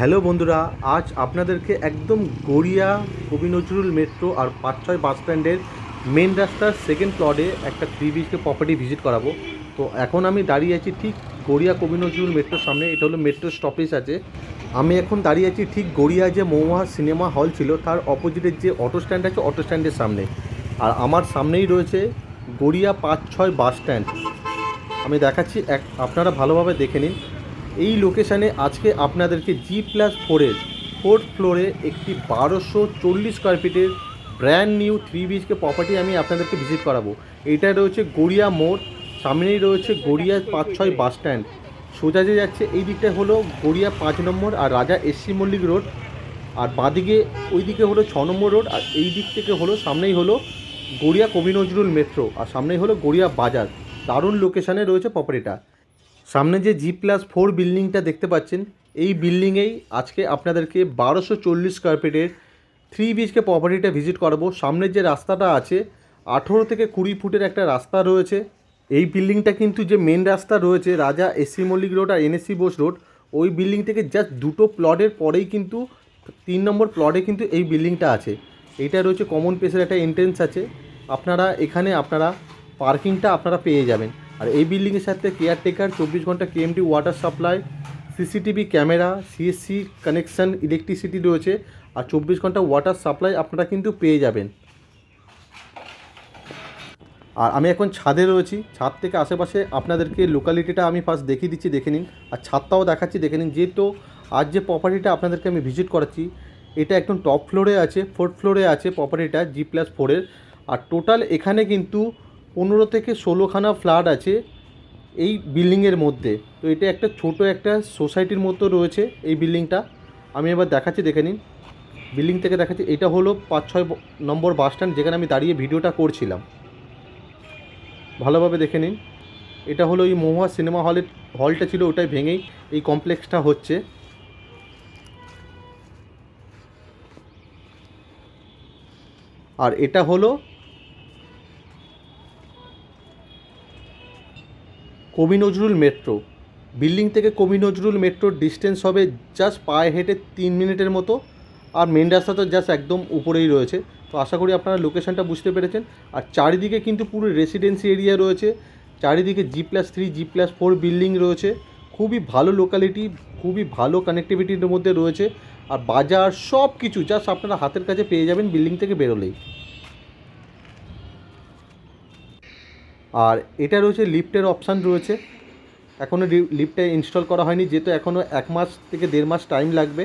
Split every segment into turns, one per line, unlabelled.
Hello বন্ধুরা, আজ আপনাদেরকে একদম গড়িয়া কবি নজরুল মেট্রো আর পাঁচ ছয় বাস স্ট্যান্ডের মেন রাস্তার সেকেন্ড প্লটে একটা থ্রি বিএচকে প্রপার্টি ভিজিট করাবো। তো এখন আমি দাঁড়িয়ে আছি ঠিক গড়িয়া কবি নজরুল মেট্রোর সামনে, এটা হলো মেট্রো স্টপেজ আছে। আমি এখন দাঁড়িয়ে আছি ঠিক গড়িয়া যে মৌহা সিনেমা হল ছিল, তার অপোজিটের যে অটো স্ট্যান্ড আছে অটো স্ট্যান্ডের সামনে। আর আমার সামনেই রয়েছে গড়িয়া পাঁচ ছয় বাস স্ট্যান্ড। আমি দেখাচ্ছি, এক আপনারা ভালোভাবে দেখে নিন। এই লোকেশানে আজকে আপনাদেরকে জি প্লাস ফোরের ফোর্থ ফ্লোরে একটি বারোশো চল্লিশ স্কোয়ার ফিটের brand new three BHK property আমি আপনাদেরকে ভিজিট করাবো। এটা রয়েছে গড়িয়া মোড়, সামনেই রয়েছে গড়িয়া পাঁচ ছয় বাস স্ট্যান্ড সোজা যে যাচ্ছে, এই দিকটা হলো গড়িয়া পাঁচ নম্বর আর রাজা এসসি মল্লিক রোড। আর বাঁদিকে ওই দিকে হলো ছ নম্বর রোড আর এই দিক থেকে হলো, সামনেই হলো গড়িয়া কবি নজরুল মেট্রো আর সামনেই হলো গড়িয়া বাজার। দারুণ লোকেশানে রয়েছে প্রপার্টিটা সামনে যে জি প্লাস ফোর বিল্ডিংটা দেখতে পাচ্ছেন, এই বিল্ডিংয়েই আজকে আপনাদেরকে বারোশো চল্লিশ স্কোয়ার ফিটের থ্রি বিএচকে প্রপার্টিটা ভিজিট করাবো। সামনের যে রাস্তাটা আছে, আঠেরো থেকে কুড়ি ফুটের একটা রাস্তা রয়েছে। এই বিল্ডিংটা কিন্তু যে মেন রাস্তা রয়েছে, রাজা এসসি মল্লিক রোড আর এনএসসি বোস রোড, ওই বিল্ডিং থেকে জাস্ট দুটো প্লটের পরেই কিন্তু, তিন নম্বর প্লটে কিন্তু এই বিল্ডিংটা আছে। এটা রয়েছে কমন প্লেসের একটা এন্ট্রেন্স আছে। আপনারা এখানে আপনারা পার্কিংটা আপনারা পেয়ে যাবেন। আর এই বিল্ডিংয়ের সাথে কেয়ারটেকার চব্বিশ ঘণ্টা KMT water supply CCTV camera CSC connection electricity রয়েছে, আর চব্বিশ ঘণ্টা ওয়াটার সাপ্লাই আপনারা কিন্তু পেয়ে যাবেন। আর আমি এখন ছাদে রয়েছি, ছাদ থেকে আশেপাশে আপনাদেরকে লোকালিটিটা আমি ফার্স্ট দেখিয়ে দিচ্ছি, দেখে নিন। আর ছাদটাও দেখাচ্ছি, দেখে নিন, যেহেতু আজ যে প্রপার্টিটা আপনাদেরকে আমি ভিজিট করাচ্ছি, এটা একদম টপ ফ্লোরে আছে ফোর্থ ফ্লোরে আছে প্রপার্টিটা জি প্লাস ফোরের আর টোটাল এখানে কিন্তু পনেরো থেকে ষোলোখানা ফ্ল্যাট আছে এই বিল্ডিংয়ের মধ্যে। তো এটা একটা ছোট একটা সোসাইটির মতো রয়েছে এই বিল্ডিংটা। আমি এবার দেখাচ্ছি, দেখে নিন। বিল্ডিং থেকে দেখাচ্ছি, এটা হলো পাঁচ ছয় নম্বর বাস স্ট্যান্ড যেখানে আমি দাঁড়িয়ে ভিডিওটা করছিলাম। ভালোভাবে দেখে নিন। এটা হলো এই মহুয়া সিনেমা হলের, হলটা ছিল, ওটাই ভেঙেই এই কমপ্লেক্সটা হচ্ছে। আর এটা হলো কবি নজরুল মেট্রো। বিল্ডিং থেকে কবি নজরুল মেট্রোর ডিস্টেন্স হবে জাস্ট পায়ে হেঁটে তিন মিনিটের মতো আর মেন রাস্তা তো জাস্ট একদম উপরেই রয়েছে। তো আশা করি আপনারা লোকেশনটা বুঝতে পেরেছেন। আর চারিদিকে কিন্তু পুরো রেসিডেন্সি এরিয়া রয়েছে। চারিদিকে G plus three G plus four building রয়েছে। খুবই ভালো লোকালিটি খুবই ভালো কানেক্টিভিটির মধ্যে রয়েছে। আর বাজার সব কিছু জাস্ট আপনারা হাতের কাছে পেয়ে যাবেন বিল্ডিং থেকে বেরোলেই। আর এটা রয়েছে লিফটের অপশান রয়েছে। এখনও লিফটে ইনস্টল করা হয়নি, যেহেতু এখনও এক মাস থেকে দেড় মাস টাইম লাগবে।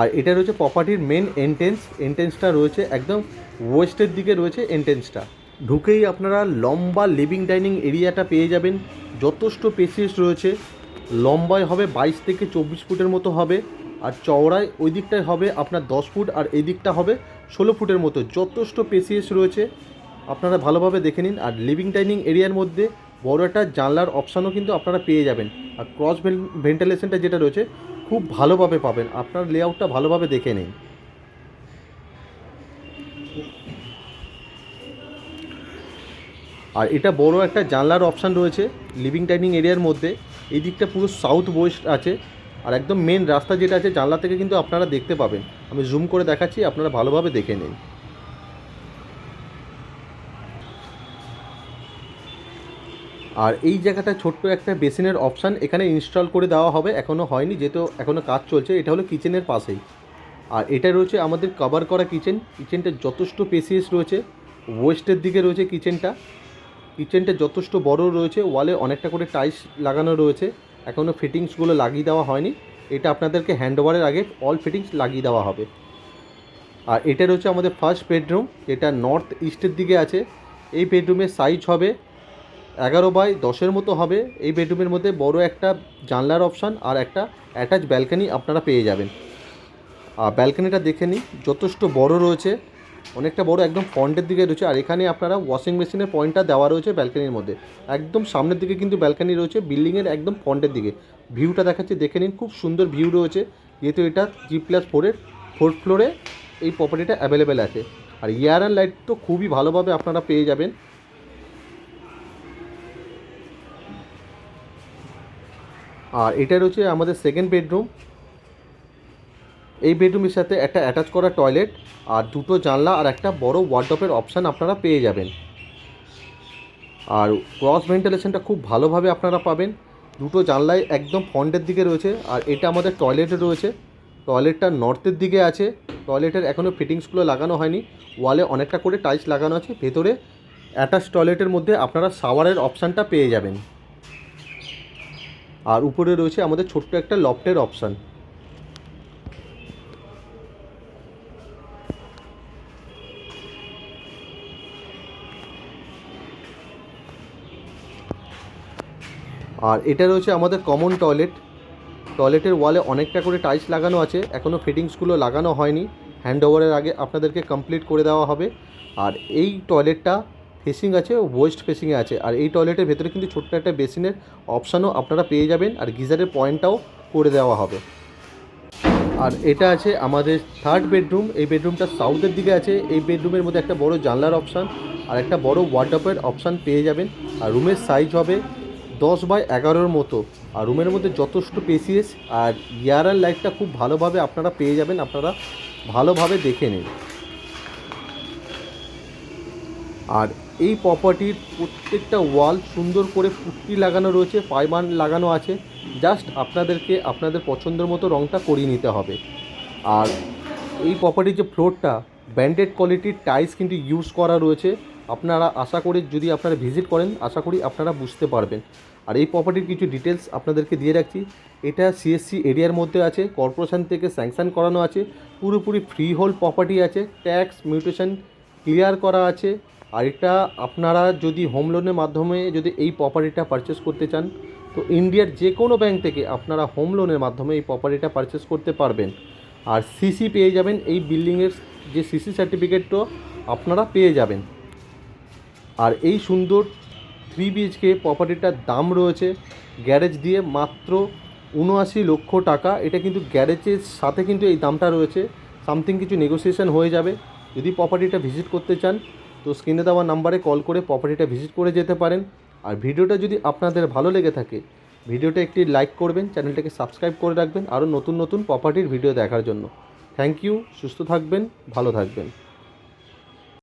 আর এটা রয়েছে প্রপার্টির মেন এন্ট্রেন্স এন্ট্রেন্সটা রয়েছে একদম ওয়েস্টের দিকে রয়েছে এন্ট্রেন্সটা ঢুকেই আপনারা লম্বা লিভিং ডাইনিং এরিয়াটা পেয়ে যাবেন। যথেষ্ট পেসিয়েস রয়েছে। লম্বায় হবে বাইশ থেকে চব্বিশ ফুটের মতো হবে। আর চওড়ায় ওই দিকটায় হবে আপনার দশ ফুট, আর এই দিকটা হবে ষোলো ফুটের মতো। যথেষ্ট পেসিয়েস রয়েছে। আপনারা ভালোভাবে দেখে নিন আর লিভিং ডাইনিং এরিয়ার মধ্যে বড় একটা জানলার অপশানও কিন্তু আপনারা পেয়ে যাবেন। আর ক্রস ভেন্টিলেশনটা যেটা রয়েছে, খুব ভালোভাবে পাবেন। আপনার লেআউটটা ভালোভাবে দেখে নিন। আর এটা বড় একটা জানলার অপশান রয়েছে লিভিং ডাইনিং এরিয়ার মধ্যে। এই দিকটা পুরো সাউথ ওয়েস্ট আছে। আর একদম মেন রাস্তা যেটা আছে, জানলা থেকে কিন্তু আপনারা দেখতে পাবেন। আমি জুম করে দেখাচ্ছি, আপনারা ভালোভাবে দেখে নিন। আর এই জায়গাটা ছোট্ট একটা বেসিনের অপশান এখানে ইনস্টল করে দেওয়া হবে এখনও হয়নি, যেহেতু এখনও কাজ চলছে, এটা হলো কিচেনের পাশেই। আর এটা রয়েছে আমাদের কভার করা কিচেন কিচেনটা যথেষ্ট পেসিয়াস রয়েছে ওয়েস্টের দিকে রয়েছে কিচেনটা কিচেনটা যথেষ্ট বড় রয়েছে ওয়ালে অনেকটা করে টাইলস লাগানো রয়েছে এখনও ফিটিংসগুলো লাগিয়ে দেওয়া হয়নি। এটা আপনাদেরকে হ্যান্ড ওভারের আগে অল ফিটিংস লাগিয়ে দেওয়া হবে। আর এটা রয়েছে আমাদের ফার্স্ট বেডরুম যেটা নর্থ ইস্টের দিকে আছে, এই বেডরুমের সাইজ হবে এগারো বাই দশের মতো হবে। এই বেডরুমের মধ্যে বড় একটা জানলার অপশান আর একটা অ্যাটাচ ব্যালকানি আপনারা পেয়ে যাবেন। আর ব্যালকানিটা দেখে নিই যথেষ্ট বড় রয়েছে। অনেকটা বড়, একদম ফ্রন্টের দিকে রয়েছে। আর এখানে আপনারা ওয়াশিং মেশিনের পয়েন্টটা দেওয়া রয়েছে ব্যালকানির মধ্যে। একদম সামনের দিকে কিন্তু ব্যালকানি রয়েছে বিল্ডিংয়ের একদম ফ্রন্টের দিকে। ভিউটা দেখাচ্ছে, দেখে নিন, খুব সুন্দর ভিউ রয়েছে। যেহেতু এটা জি প্লাস ফোরের ফোর্থ ফ্লোরে এই প্রপার্টিটা অ্যাভেলেবেল আছে। আর ইয়ার অ্যান্ড লাইট তো খুবই ভালোভাবে আপনারা পেয়ে যাবেন। আর এটা রয়েছে আমাদের সেকেন্ড বেডরুম এই বেডরুমের সাথে একটা অ্যাটাচ করা টয়লেট আর দুটো জানলা আর একটা বড় ওয়ার্ডপের অপশান আপনারা পেয়ে যাবেন। আর ক্রস ভেন্টিলেশনটা খুব ভালোভাবে আপনারা পাবেন। দুটো জানলাই একদম ফ্রন্টের দিকে রয়েছে আর এটা আমাদের টয়লেটে রয়েছে। টয়লেটটা নর্থের দিকে আছে। টয়লেটের এখনও ফিটিংসগুলো লাগানো হয়নি। ওয়ালে অনেকটা করে টাইলস লাগানো আছে। ভেতরে অ্যাটাচ টয়লেটের মধ্যে আপনারা শাওয়ারের অপশানটা পেয়ে যাবেন। আর উপরে রয়েছে আমাদের ছোট্ট একটা লফটের অপশান আর এটা রয়েছে আমাদের কমন টয়লেট টয়লেটের ওয়ালে অনেকটা করে টাইলস লাগানো আছে। এখনও ফিটিংসগুলো লাগানো হয়নি। হ্যান্ড ওভারের আগে আপনাদেরকে কমপ্লিট করে দেওয়া হবে। আর এই টয়লেটটা ফেসিং আছে ওয়েস্ট ফেসিংয়ে আছে। আর এই টয়লেটের ভেতরে কিন্তু ছোট্ট একটা বেসিনের অপশানও আপনারা পেয়ে যাবেন। আর গিজারের পয়েন্টটাও করে দেওয়া হবে। আর এটা আছে আমাদের থার্ড বেডরুম এই বেডরুমটা সাউথের দিকে আছে। এই বেডরুমের মধ্যে একটা বড় জানলার অপশান আর একটা বড় ওয়ার্ডপের অপশান পেয়ে যাবেন। আর রুমের সাইজ হবে দশ বাই এগারোর মতো। আর রুমের মধ্যে যথেষ্ট পেসিয়েস আর ইয়ারার লাইটটা খুব ভালোভাবে আপনারা পেয়ে যাবেন। আপনারা ভালোভাবে দেখে নিন। আর এই প্রপার্টির প্রত্যেকটা ওয়াল সুন্দর করে পুট্টি লাগানো রয়েছে পাইমান লাগানো আছে। জাস্ট আপনাদেরকে আপনাদের পছন্দের মতো রঙটা করিয়ে নিতে হবে। আর এই প্রপার্টির যে ফ্লোরটা ব্র্যান্ডেড কোয়ালিটির টাইলস কিন্তু ইউজ করা রয়েছে। আপনারা আশা করি যদি আপনারা ভিজিট করেন, আশা করি আপনারা বুঝতে পারবেন। আর এই প্রপার্টির কিছু ডিটেলস আপনাদেরকে দিয়ে রাখছি। এটা সিএসসি এরিয়ার মধ্যে আছে কর্পোরেশন থেকে স্যাংশন করানো আছে। পুরোপুরি ফ্রি হোল প্রপার্টি আছে ট্যাক্স মিউটেশন ক্লিয়ার করা আছে। আর এটা আপনারা যদি হোম লোনের মাধ্যমে যদি এই প্রপার্টিটা পারচেস করতে চান, তো ইন্ডিয়ার যে কোনো ব্যাংক থেকে আপনারা হোম লোনের মাধ্যমে এই প্রপার্টিটা পারচেস করতে পারবেন। আর সিসি পেয়ে যাবেন, এই বিল্ডিংয়ের যে সিসি সার্টিফিকেটও আপনারা পেয়ে যাবেন। আর এই সুন্দর থ্রি বিএইচকে প্রপার্টিটার দাম রয়েছে গ্যারেজ দিয়ে মাত্র উনআশি লক্ষ টাকা। এটা কিন্তু গ্যারেজের সাথে কিন্তু এই দামটা রয়েছে। সামথিং কিছু নেগোসিয়েশন হয়ে যাবে। যদি প্রপার্টিটা ভিজিট করতে চান তো স্ক্রিনে দেওয়া নাম্বারে কল করে প্রপার্টিটা ভিজিট করে যেতে পারেন। আর ভিডিওটা যদি আপনাদের ভালো লেগে থাকে ভিডিওটা একটি লাইক করবেন চ্যানেলটাকে সাবস্ক্রাইব করে রাখবেন, আরও নতুন নতুন প্রপার্টির ভিডিও দেখার জন্য। থ্যাংক ইউ সুস্থ থাকবেন, ভালো থাকবেন।